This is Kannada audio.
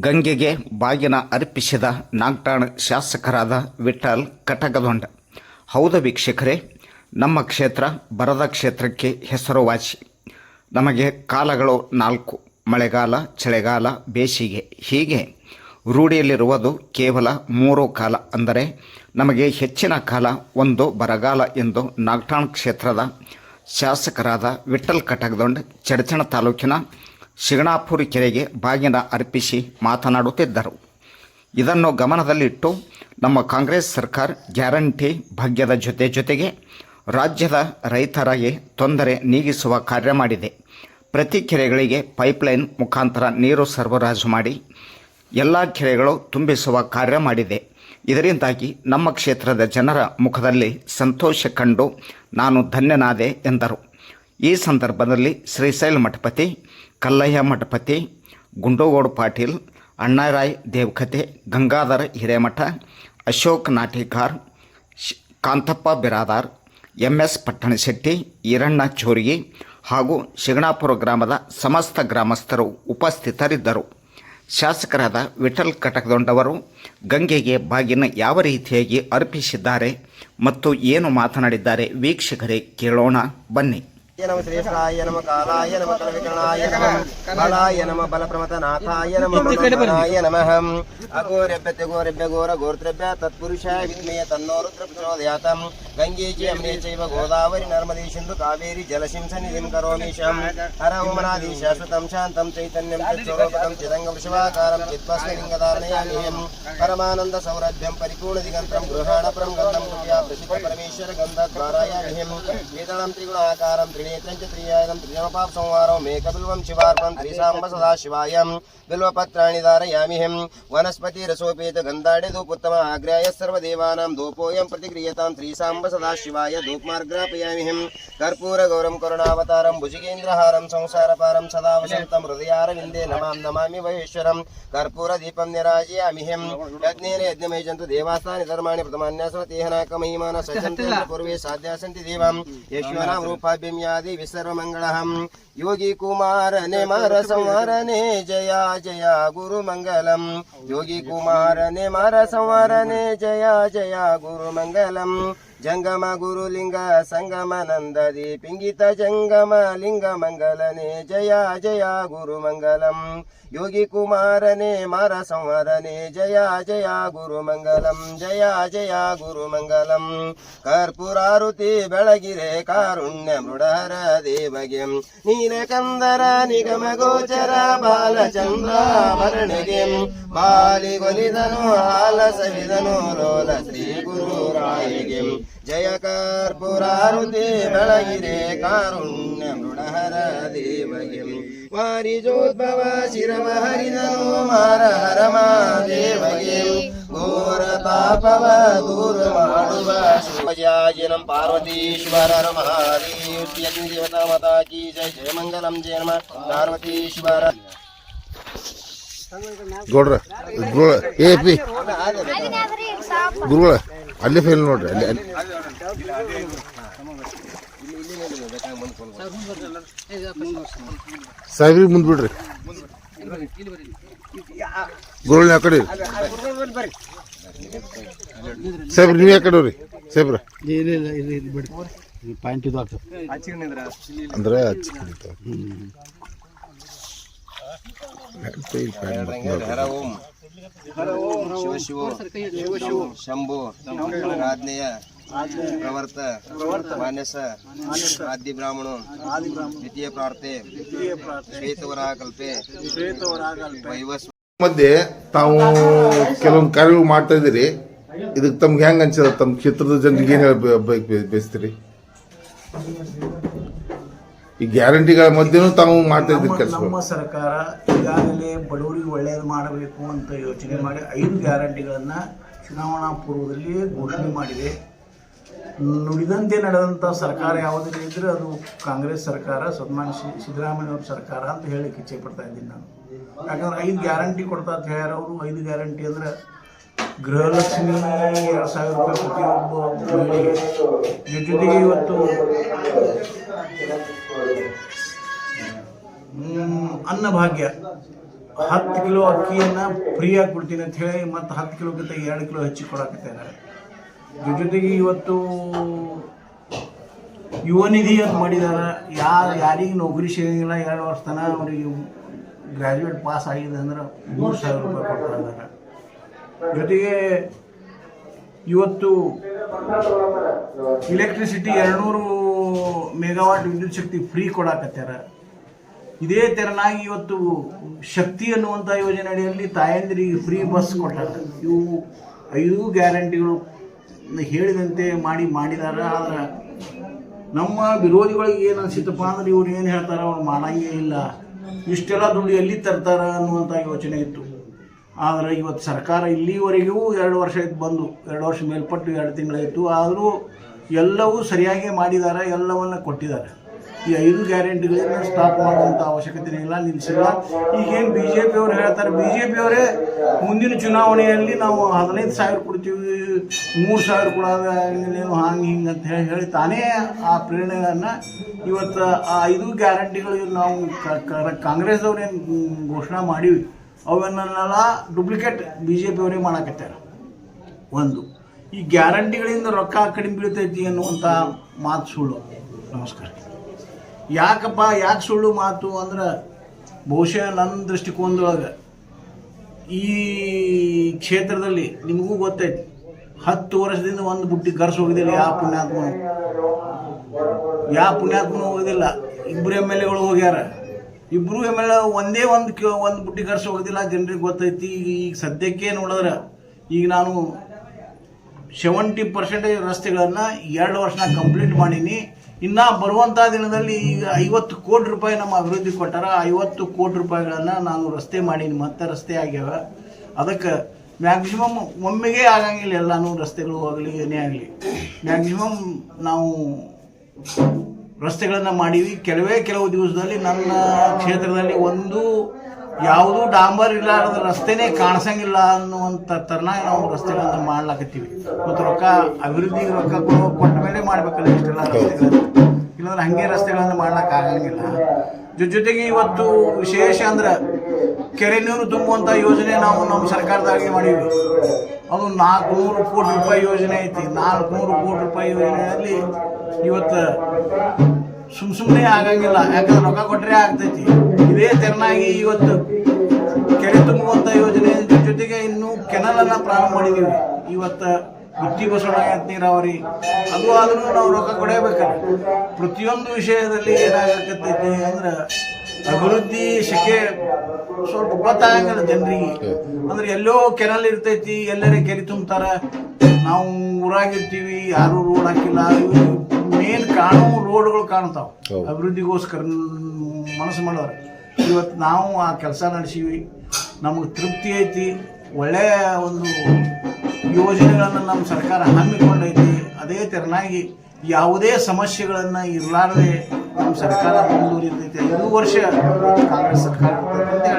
ಗಂಗೆಗೆ ಬಾಗಿನ ಅರ್ಪಿಸಿದ ನಾಗ್ಠಾಣ ಶಾಸಕರಾದ ವಿಠಲ್ ಕಟಗದೊಂಡ ಹೌದ ವೀಕ್ಷಕರೇ, ನಮ್ಮ ಕ್ಷೇತ್ರ ಬರದ ಕ್ಷೇತ್ರಕ್ಕೆ ಹೆಸರುವಾಸಿ. ನಮಗೆ ಕಾಲಗಳು ನಾಲ್ಕು, ಮಳೆಗಾಲ, ಚಳಿಗಾಲ, ಬೇಸಿಗೆ. ಹೀಗೆ ರೂಢಿಯಲ್ಲಿರುವುದು ಕೇವಲ ಮೂರು ಕಾಲ ಅಂದರೆ ನಮಗೆ ಹೆಚ್ಚಿನ ಕಾಲ ಒಂದು ಬರಗಾಲ ಎಂದು ನಾಗ್ಠಾಣ ಕ್ಷೇತ್ರದ ಶಾಸಕರಾದ ವಿಠಲ್ ಕಟಗದೊಂಡ ಚಡಚಣ ತಾಲೂಕಿನ ಶಿಗಣಾಪುರ ಕೆರೆಗೆ ಬಾಗಿನ ಅರ್ಪಿಸಿ ಮಾತನಾಡುತ್ತಿದ್ದರು. ಇದನ್ನು ಗಮನದಲ್ಲಿಟ್ಟು ನಮ್ಮ ಕಾಂಗ್ರೆಸ್ ಸರ್ಕಾರ ಗ್ಯಾರಂಟಿ ಭಾಗ್ಯದ ಜೊತೆ ಜೊತೆಗೆ ರಾಜ್ಯದ ರೈತರಿಗೆ ತೊಂದರೆ ನೀಗಿಸುವ ಕಾರ್ಯ ಮಾಡಿದೆ. ಪ್ರತಿ ಕೆರೆಗಳಿಗೆ ಪೈಪ್ಲೈನ್ ಮುಖಾಂತರ ನೀರು ಸರಬರಾಜು ಮಾಡಿ ಎಲ್ಲ ಕೆರೆಗಳು ತುಂಬಿಸುವ ಕಾರ್ಯ ಮಾಡಿದೆ. ಇದರಿಂದಾಗಿ ನಮ್ಮ ಕ್ಷೇತ್ರದ ಜನರ ಮುಖದಲ್ಲಿ ಸಂತೋಷ ಕಂಡು ನಾನು ಧನ್ಯನಾದೆ ಎಂದರು. ಈ ಸಂದರ್ಭದಲ್ಲಿ ಶ್ರೀಶೈಲ ಮಠಪತಿ ಕಲ್ಲಯ್ಯ ಮಠಪತಿ, ಗುಂಡೋಗೋಡ್ ಪಾಟೀಲ್, ಅಣ್ಣಾರಾಯ್ ದೇವಕತೆ, ಗಂಗಾಧರ ಹಿರೇಮಠ, ಅಶೋಕ್ ನಾಟಿಕಾರ್ ಕಾಂತಪ್ಪ ಬಿರಾದಾರ್ ಎಂ ಎಸ್ ಪಟ್ಟಣಶೆಟ್ಟಿ, ಈರಣ್ಣ ಚೋರಿಗಿ ಹಾಗೂ ಶಿಗಣಾಪುರ ಗ್ರಾಮದ ಸಮಸ್ತ ಗ್ರಾಮಸ್ಥರು ಉಪಸ್ಥಿತರಿದ್ದರು. ಶಾಸಕರಾದ ವಿಠಲ್ ಕಟಕದೊಂಡವರು ಗಂಗೆಗೆ ಬಾಗಿನ ಯಾವ ರೀತಿಯಾಗಿ ಅರ್ಪಿಸಿದ್ದಾರೆ ಮತ್ತು ಏನು ಮಾತನಾಡಿದ್ದಾರೆ ವೀಕ್ಷಕರೇ ಕೇಳೋಣ ಬನ್ನಿ. నమ శ్రేష్టాయ నమ కాలాయ నమ కలవికరణాయ నమ బలాయ నమ బలప్రమతనాథాయ నమ మనోహరాయ నమ అఘోరెభ్య తెఘోరెభ్య ఘోర ఘోర్త్రభ్య తత్పురుషాయ విద్మయ తన్నో ప్రచోదయాతం గంగేచి అమ్నే చైవ గోదావరి నర్మదే సింధు కావేరి జలసింస నిధిం కరోమీశాం? హర ఓమనాది శాశ్వతం శాంతం చైతన్యం చోరూపకం చిదంగ వృషభాకారం చిత్వస్లింగధారణయామిహ్యం పరమానంద సౌరభ్యం పరిపూర్ణ దిగంతం గృహాణప్రం గంధం కుర్యా ప్రసిద్ధ పరమేశ్వర గంధద్వారాయామిహం వేదనం త్రిగుణాకారం త్రినేత్రం చ త్రియాయనం త్రిజమపాప సంహారం మేకబిల్వం శివార్పం త్రిశాంబ సదా శివాయం బిల్వపత్రాణి ధారయామిహం వనస్పతి రసోపేత గంధాడే దూపుత్తమ ఆగ్రాయ సర్వదేవానాం. దూపోయం ప్రతిక్రియతాం. త్రిశాంబ శంభ సదాశివాయ ధూప్మార్గ్రాపయామిహిం కర్పూరగౌరం కరుణావతారం భుజిగేంద్రహారం సంసారపారం సదా వసంతం హృదయారవిందే నమాం నమామి మహేశ్వరం కర్పూరదీపం నిరాజయామిహిం యజ్ఞేన యజ్ఞమేజంతు దేవాస్థాని ధర్మాణి ప్రథమాన్యాసనతేహనాకమహిమాన సజంతేన పూర్వే సాధ్యాసంతి దేవం యశ్వనాం రూపాభ్యం యాది విసర్వమంగళహం योगी कुमार ने मार संवर ने जया जया गुरु मंगलम योगी कुमार ने मार संवर जया जया गुरु ಜಂಗಮ ಗುರುಲಿಂಗ ಸಂಗಮ ನಂದದಿ ಪಿಂಗಿತ ಜಂಗಮ ಲಿಂಗ ಮಂಗಲನೆ ಜಯ ಜಯ ಗುರು ಮಂಗಲಂ ಯೋಗಿ ಕುಮಾರನೆ ಮಾರ ಸಂವರನೆ ಜಯ ಜಯ ಗುರು ಮಂಗಲಂ ಜಯ ಜಯ ಗುರು ಮಂಗಲಂ ಕರ್ಪುರಾರುತಿ ಬೆಳಗಿರೆ ಕಾರುಣ್ಯ ಮೃಡರ ದೇವಗೆ. ನೀಲಕಂದರ ನಿಗಮ ಗೋಚರ ಬಾಲಚಂದ್ರ ಭರಣಿಗೆ ಬಾಲಿಗೊಲಿದನು ಹಾಲ ಸವಿದನು ಲೋಲ ಶ್ರೀ ಗುರು ರಾಯಿಗೆ ಜಯ ಕರ್ಪೂರಾರುತಿ ಬೆಳಗಿರೆ ಕಾರುಣ್ಯ ಮೃಡಹರ ದೇವಗೆ ವಾರಿಜೋದ್ಭವ ಶಿರವ ಹರಿದನು ಮಾರ ಹರಮ ದೇವಗೆ ಘೋರ ತಾಪವ ದೂರ ಮಾಡುವ ಶಿವಜಾಜಿನಂ ಪಾರ್ವತೀಶ್ವರ ಮಹಾದೇವ್ ದೇವತಾ ಮಾತಾ ಕಿ ಜಯ ಜಯ ಮಂಗಲಂ ಜಯ ನಮ. ಪಾರ್ವತೀಶ್ವರ. ಗೌಡ್ರ ಗುರುಗಳ ಏ ಪಿ. ಗುರುಗಳ. ಅಲ್ಲೇ ಫೇಲ್ ನೋಡ್ರಿ ಅಲ್ಲಿ ಅಲ್ಲಿ ಸಾಹೇಬ್ರಿಗೆ ಮುಂದ್ ಬಿಡ್ರಿ ಗುರುಗಳ ಆ ಕಡೆ ಸಾಹೇಬ್ರ ನೀವು ಯಾಕಡೆ ಕಡೆ ಹೋಗ್ರಿ ಸಾಹೇಬ್ರ ಪಾಯಿಂಟ್ ಇದು ಆಗ್ತದೆ ಅಂದ್ರೆ ಕಡಿತಾವ. ಹೇಳ್ತಾ ಇಲ್ಲ ಪ್ಯಾನ್ ಮತ್ತೆ ನೋಡ್ರಿ. ಹರ ಓಂ ಶಿವ ಶಿವ ಶಂಭು ಆಜ್ಞೇಯ ಪ್ರವರ್ತ ಮಾನ್ಯಸ ಆದಿ ಬ್ರಾಹ್ಮಣ ದ್ವಿತೀಯ ಪ್ರಾರ್ಥೆ ಶ್ವೇತವರ ಕಲ್ಪೆ ವೈವಸ್ವ ಮಧ್ಯೆ ತಾವು ಕೆಲವೊಂದು ಕಾರ್ಯಗಳು ಮಾಡ್ತಾ ಇದ್ದೀರಿ. ಇದಕ್ಕೆ ತಮ್ಗೆ ಹೆಂಗ್ ಅನ್ಸಿದ? ತಮ್ಮ ಕ್ಷೇತ್ರದ ಜನರಿಗೆ ಏನ್ ಹೇಳ ಬಯಸ್ತೀರಿ? ಈ ಗ್ಯಾರಂಟಿಗಳ ಮಧ್ಯೆನೂ ತಾವು ಮಾಡ್ತಾ ಇದ್ದೀರಿ ನಮ್ಮ- ಕೆಲಸ ನಮ್ಮ ಸರ್ಕಾರ ಈಗಾಗಲೇ ಬಡವರಿಗೆ ಒಳ್ಳೆಯದು ಮಾಡಬೇಕು ಅಂತ ಯೋಚನೆ ಮಾಡಿ ಐದು ಗ್ಯಾರಂಟಿಗಳನ್ನು ಚುನಾವಣಾ ಪೂರ್ವದಲ್ಲಿ ಘೋಷಣೆ ಮಾಡಿದೆ. ನುಡಿದಂತೆ ನಡೆದಂಥ ಸರ್ಕಾರ ಯಾವುದೇ ಇದ್ರೆ ಅದು ಕಾಂಗ್ರೆಸ್ ಸರ್ಕಾರ ಸಿದ್ದರಾಮಯ್ಯ ಸಿದ್ದರಾಮಯ್ಯವ್ರ ಸರ್ಕಾರ ಅಂತ ಹೇಳಿ ಇಚ್ಛೆ ಪಡ್ತಾ ಇದ್ದೀನಿ ನಾನು. ಯಾಕಂದ್ರೆ ಐದು ಗ್ಯಾರಂಟಿ ಕೊಡ್ತಾ ಅಂತ ಹೇಳ್ಯಾರವರು ಐದು ಗ್ಯಾರಂಟಿ ಅಂದ್ರೆ ಗೃಹಲಕ್ಷ್ಮಿ ಎರಡು ಸಾವಿರ ರೂಪಾಯಿ ಪ್ರತಿಯೊಬ್ಬ ಮಹಿಳೆಗೆ ಜೊತೆಗೆ ಇವತ್ತು ಅನ್ನಭಾಗ್ಯ. ಹತ್ತು ಕಿಲೋ ಅಕ್ಕಿಯನ್ನು ಫ್ರೀಯಾಗಿ ಕೊಡ್ತೀನಿ ಅಂತ ಹೇಳಿ ಮತ್ತು ಹತ್ತು ಕಿಲೋಕ್ಕಿಂತ ಎರಡು ಕಿಲೋ ಹೆಚ್ಚಿಗೆ ಕೊಡಕತ್ತೇನೆ ಜೊತೆಗೆ ಇವತ್ತು ಯುವ ನಿಧಿ ಅಂತ ಮಾಡಿದ್ದಾರೆ ಯಾರು, ಯಾರಿಗೆ ನೌಕರಿ ಸಿಗಂಗಿಲ್ಲ ಎರಡು ವರ್ಷ ತನಕ ಅವರಿಗೆ ಗ್ರ್ಯಾಜುಯೇಟ್ ಪಾಸ್ ಆಗಿದೆ ಅಂದ್ರೆ ಮೂರು ಸಾವಿರ ರೂಪಾಯಿ ಕೊಡ್ತಾ ಇದ್ದಾರೆ ಜೊತೆಗೆ ಇವತ್ತು ಇಲೆಕ್ಟ್ರಿಸಿಟಿ ಎರಡುನೂರು ಮೆಗಾವಾಟ್ ವಿದ್ಯುತ್ ಶಕ್ತಿ ಫ್ರೀ ಕೊಡಾಕತ್ಯಾರ ಇದೇ ತೆರನಾಗಿ ಇವತ್ತು ಶಕ್ತಿ ಅನ್ನುವಂಥ ಯೋಜನೆ ಅಡಿಯಲ್ಲಿ ತಾಯಂದಿರಿಗೆ ಫ್ರೀ ಬಸ್ ಕೊಟ್ಟಾರ. ಇವು ಐದು ಗ್ಯಾರಂಟಿಗಳು ಹೇಳಿದಂತೆ ಮಾಡಿ ಮಾಡಿದಾರ, ಆದ್ರೆ ನಮ್ಮ ವಿರೋಧಿಗಳಿಗೆ ಏನು ಅನಿಸಿತಪ್ಪ ಅಂದ್ರೆ ಇವ್ರು ಏನು ಹೇಳ್ತಾರ, ಅವ್ರು ಮಾಡಂಗೇ ಇಲ್ಲ. ಇಷ್ಟೆಲ್ಲ ದುಡ್ಡು ಎಲ್ಲಿ ತರ್ತಾರ ಅನ್ನುವಂಥ ಯೋಚನೆ ಇತ್ತು. ಆದರೆ ಇವತ್ತು ಸರ್ಕಾರ ಇಲ್ಲಿವರೆಗೂ ಎರಡು ವರ್ಷ ಇತ್ತು ಬಂದು, ಎರಡು ವರ್ಷ ಮೇಲ್ಪಟ್ಟು ಎರಡು ತಿಂಗಳಾಯಿತು, ಆದರೂ ಎಲ್ಲವೂ ಸರಿಯಾಗಿ ಮಾಡಿದ್ದಾರೆ ಎಲ್ಲವನ್ನ ಕೊಟ್ಟಿದ್ದಾರೆ ಈ ಐದು ಗ್ಯಾರಂಟಿಗಳನ್ನು ಸ್ಟಾಪ್ ಮಾಡುವಂಥ ಅವಶ್ಯಕತೆ ಇಲ್ಲ ನಿಲ್ಲಿಸಿಲ್ಲ ಈಗೇನು ಬಿ ಜೆ ಪಿಯವರು ಹೇಳ್ತಾರೆ ಬಿ ಜೆ ಪಿಯವರೇ ಮುಂದಿನ ಚುನಾವಣೆಯಲ್ಲಿ ನಾವು ಹದಿನೈದು ಸಾವಿರ ಕೊಡ್ತೀವಿ, ಮೂರು ಸಾವಿರ ಕೊಡೋದೇನು ಹಾಂಗೆ ಹಿಂಗೆ ಅಂತ ಹೇಳಿ ಹೇಳಿ ತಾನೇ ಆ ಪ್ರೇರಣೆಯನ್ನು ಇವತ್ತು ಆ ಐದು ಗ್ಯಾರಂಟಿಗಳು ನಾವು ಕಾಂಗ್ರೆಸ್ದವ್ರೇನು ಘೋಷಣೆ ಮಾಡೀವಿ. ಅವನ್ನೆಲ್ಲ ಡೂಪ್ಲಿಕೇಟ್ ಬಿ ಜೆ ಪಿಯವರೇ ಮಾಡಕತ್ತಾರೆ. ಒಂದು. ಈ ಗ್ಯಾರಂಟಿಗಳಿಂದ ರೊಕ್ಕ ಕಡಿಮೆ ಬೀಳ್ತೈತಿ ಅನ್ನುವಂಥ ಮಾತು ಸುಳ್ಳು. ನಮಸ್ಕಾರ. ಯಾಕಪ್ಪ, ಯಾಕೆ ಸುಳ್ಳು ಮಾತು ಅಂದ್ರೆ ಬಹುಶಃ ನನ್ನ ದೃಷ್ಟಿಕೋನದೊಳಗೆ ಈ ಕ್ಷೇತ್ರದಲ್ಲಿ ನಿಮಗೂ ಗೊತ್ತೈತಿ. ಹತ್ತು ವರ್ಷದಿಂದ ಒಂದು ಬುಟ್ಟಿ ಗರ್ಸ್ ಹೋಗಿದ್ದಿಲ್ಲ ಯಾವ ಪುಣ್ಯಾತ್ಮನು. ಯಾವ ಪುಣ್ಯಾತ್ಮನು ಹೋಗೋದಿಲ್ಲ ಇಬ್ಬರು ಎಂ ಎಲ್ ಎಗಳು ಹೋಗ್ಯಾರ. ಇಬ್ಬರು ಎಂ ಎಲ್ ಒಂದೇ ಒಂದು ಒಂದು ಬುಟ್ಟಿ ಖರ್ಚು ಹೋಗೋದಿಲ್ಲ, ಜನರಿಗೆ ಗೊತ್ತೈತಿ. ಈಗ ಸದ್ಯಕ್ಕೆ ನೋಡಿದ್ರೆ, ಈಗ ನಾನು ಸೆವೆಂಟಿ ಪರ್ಸೆಂಟೇಜ್ ರಸ್ತೆಗಳನ್ನು ಎರಡು ವರ್ಷನ ಕಂಪ್ಲೀಟ್ ಮಾಡೀನಿ. ಇನ್ನು ಬರುವಂಥ ದಿನದಲ್ಲಿ ಈಗ ಐವತ್ತು ಕೋಟಿ ರೂಪಾಯಿ ನಮ್ಮ ಅಭಿವೃದ್ಧಿ ಕೊಟ್ಟಾರ. ಐವತ್ತು ಕೋಟಿ ರೂಪಾಯಿಗಳನ್ನು ನಾನು ರಸ್ತೆ ಮಾಡೀನಿ. ಮತ್ತೆ ರಸ್ತೆ ಆಗ್ಯಾವ. ಅದಕ್ಕೆ ಮ್ಯಾಕ್ಸಿಮಮ್ ಒಮ್ಮೆಗೆ ಆಗಂಗಿಲ್ಲ ಎಲ್ಲಾನು ರಸ್ತೆಗಳು ಆಗಲಿ ಏನೇ ಆಗಲಿ. ಮ್ಯಾಕ್ಸಿಮಮ್ ನಾವು ರಸ್ತೆಗಳನ್ನು ಮಾಡೀವಿ. ಕೆಲವೇ ಕೆಲವು ದಿವಸದಲ್ಲಿ ನನ್ನ ಕ್ಷೇತ್ರದಲ್ಲಿ ಒಂದು ಯಾವುದೂ ಡಾಂಬರ್ ಇಲ್ಲಾರದ ರಸ್ತೆನೇ ಕಾಣಿಸಂಗಿಲ್ಲ ಅನ್ನುವಂಥ ತರನ ನಾವು ರಸ್ತೆಗಳನ್ನು ಮಾಡ್ಲಾಕತ್ತೀವಿ. ಮತ್ತು ರೊಕ್ಕ ಅಭಿವೃದ್ಧಿ ರೊಕ್ಕ ಕೊಟ್ಟ ಮೇಲೆ ಮಾಡ್ಬೇಕಲ್ಲ ಇಷ್ಟೆಲ್ಲ ರಸ್ತೆಗಳು ಇಲ್ಲಾಂದ್ರೆ ಹಂಗೆ ರಸ್ತೆಗಳನ್ನು ಮಾಡ್ಲಿಕ್ಕೆ ಆಗಂಗಿಲ್ಲ. ಜೊ ಜೊತೆಗೆ ಇವತ್ತು ವಿಶೇಷ ಅಂದ್ರೆ ಕೆರೆ ನೀರು ತುಂಬುವಂಥ ಯೋಜನೆ ನಾವು ನಮ್ಮ ಸರ್ಕಾರದಾಗೆ ಮಾಡೀವಿ. ಅದು ನಾಲ್ಕುನೂರು ಕೋಟಿ ರೂಪಾಯಿ ಯೋಜನೆ ಐತಿ. ನಾಲ್ಕುನೂರು ಕೋಟಿ ರೂಪಾಯಿ ಯೋಜನೆಯಲ್ಲಿ ಇವತ್ತು ಸುಮ್ ಸುಮ್ಮನೆ ಆಗಂಗಿಲ್ಲ. ಯಾಕಂದ್ರೆ ರೊಕ್ಕ ಕೊಟ್ಟರೆ ಆಗ್ತೈತಿ. ಇದೇ ತೆರನಾಗಿ ಇವತ್ತು ಕೆರೆ ತುಂಬುವಂಥ ಯೋಜನೆ ಜೊತೆಗೆ ಇನ್ನು ಕೆನಲನ್ನು ಪ್ರಾರಂಭ ಮಾಡಿದೀವಿ. ಇವತ್ತು ಬುತ್ತಿ ಬಸವಣ್ಣ ನೀರಾವರಿ ಅದು ಆದ್ರೂ ನಾವು ರೊಕ್ಕ ಕೊಡಬೇಕಲ್ಲ ಪ್ರತಿಯೊಂದು ವಿಷಯದಲ್ಲಿ ಏನಾಗಕತ್ತೈತಿ ಅಂದ್ರೆ ಅಭಿವೃದ್ಧಿ ಶಕೆ ಸ್ವಲ್ಪ ಗೊತ್ತಾಗಂಗಿಲ್ಲ ಜನರಿಗೆ. ಅಂದ್ರೆ ಎಲ್ಲೋ ಕೆನಲ್ ಇರ್ತೈತಿ ಎಲ್ಲರೇ ಕೆರೆ ತುಂಬ್ತಾರ. ನಾವು ಊರಾಗಿರ್ತೀವಿ ಯಾರು ರೋಡ್ ಹಾಕಿಲ್ಲ ಮೇನ್ ಕಾಣೋ ರೋಡ್ಗಳು ಕಾಣ್ತಾವ ಅಭಿವೃದ್ಧಿಗೋಸ್ಕರ ಮನಸ್ಸು ಮಾಡೋರು ಇವತ್ತು ನಾವು ಆ ಕೆಲಸ ನಡೆಸೀವಿ. ನಮಗೆ ತೃಪ್ತಿ ಐತಿ. ಒಳ್ಳೆಯ ಒಂದು ಯೋಜನೆಗಳನ್ನು ನಮ್ಮ ಸರ್ಕಾರ ಹಮ್ಮಿಕೊಂಡೈತಿ. ಅದೇ ತೆರನಾಗಿ ಯಾವುದೇ ಸಮಸ್ಯೆಗಳನ್ನು ಇರಲಾರದೆ ನಮ್ಮ ಸರ್ಕಾರ ಮುಂದುವರಿತೈತಿ. ಐದು ವರ್ಷ ಕಾಂಗ್ರೆಸ್ ಸರ್ಕಾರ ಇರ್ತೈತೆ